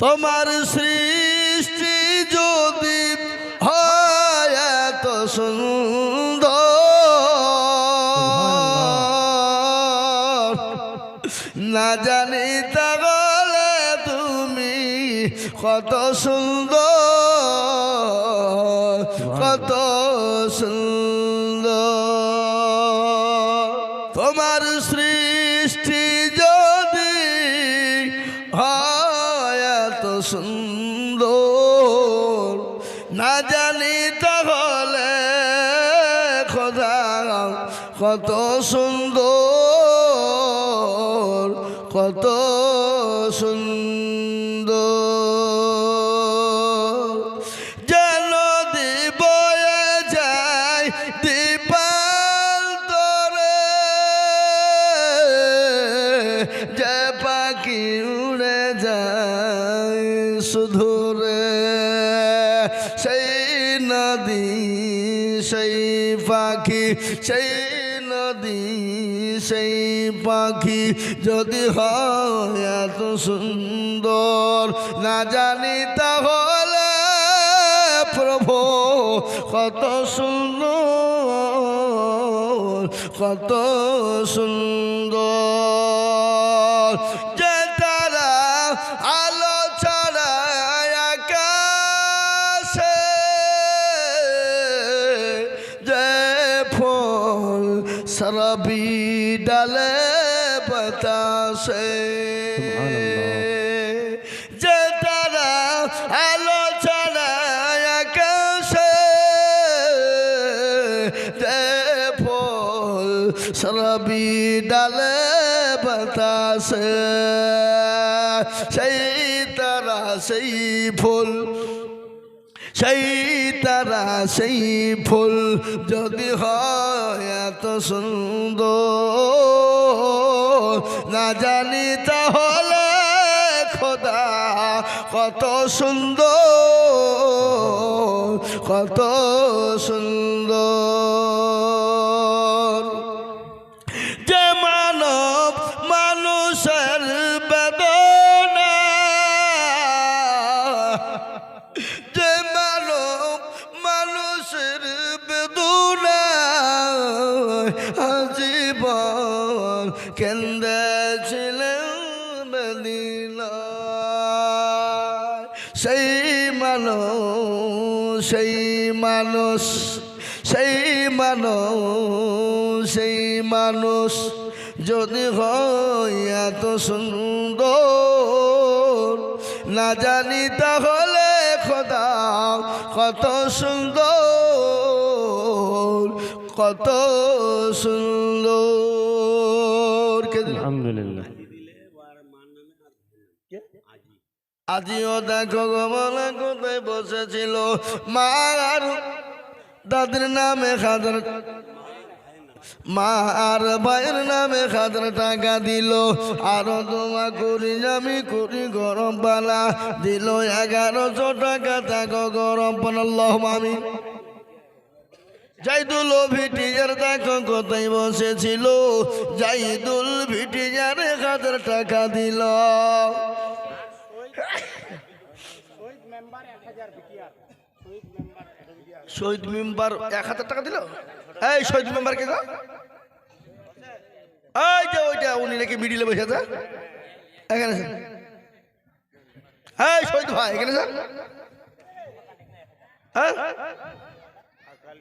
তোমার সৃষ্টি যদি হয় এত সুন্দর। না জানি তা তাহলে তুমি কত সুন্দর কত সুন্দর। সুন্দর। না জানি তাহলে খোদা কত সুন্দর কত সুন্দর। শুধুরে সেই নদী, সেই পাখি, সেই নদী, সেই পাখি যদি হয় এত সুন্দর, না জানি তাহলে প্রভু কত সুন্দর কত সুন্দর। সরবি ডালে বাতাসে। যে তারা আলো ছাড়া আকাশে যে ফুল সরবি ডালে বাতাসে। সেই তারা সেই ফুল সেই তারা, সেই ফুল যদি হয় এত সুন্দর। না জানি তাহলে খোদা কত সুন্দর কত সুন্দর। জীবন কেন্দ্রে ছিলেন মদিনা সেই মানুষ সেই মানুষ সেই মানুষ সেই মানুষ, যদি হয় এত সুন্দর, না জানি তাহলে খোদা কত সুন্দর কত সুন্দর? আলহামদুলিল্লাহ। আজিও দেখো গমনে কোথায় বসেছিল? মা আর দাদির নামে খাদার মা আর ভাইয়ের নামে খাদার টাকা দিল। আরও তোমা করি আমি করি গরম পালা দিল এগারোশো টাকা থাকো গরম পাল্লাহ আমি জাইদুল ভিটিজার দেখো কোথায় বসেছিল। জাইদুল ভিটিজার এক হাজার টাকা দিল। শহীদ মেম্বার এক হাজার টাকা দিল? এই শহীদ মেম্বার কে এই যে ওইটা, উনি নাকি মিডিলে বসে আছে। এখানে এই শহীদ ভাই, এখানে স্যার হ্যাঁ?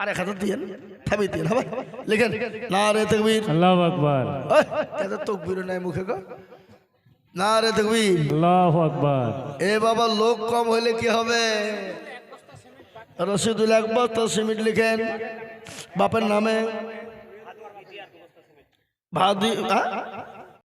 আর এক হাজার দিয়েন? থামি দিয়েন হবে? লিখেন। না রে তকবীর। আল্লাহ আকবার। এত তকবীর নাই মুখে গো? না রে তকবীর। আল্লাহ আকবার। এ বাবা লোক কম হইলে কি হবে? রশিদুল এক বস্তা সিমেন্ট লিখেন। বাপের নামে। ভাদি হ্যাঁ?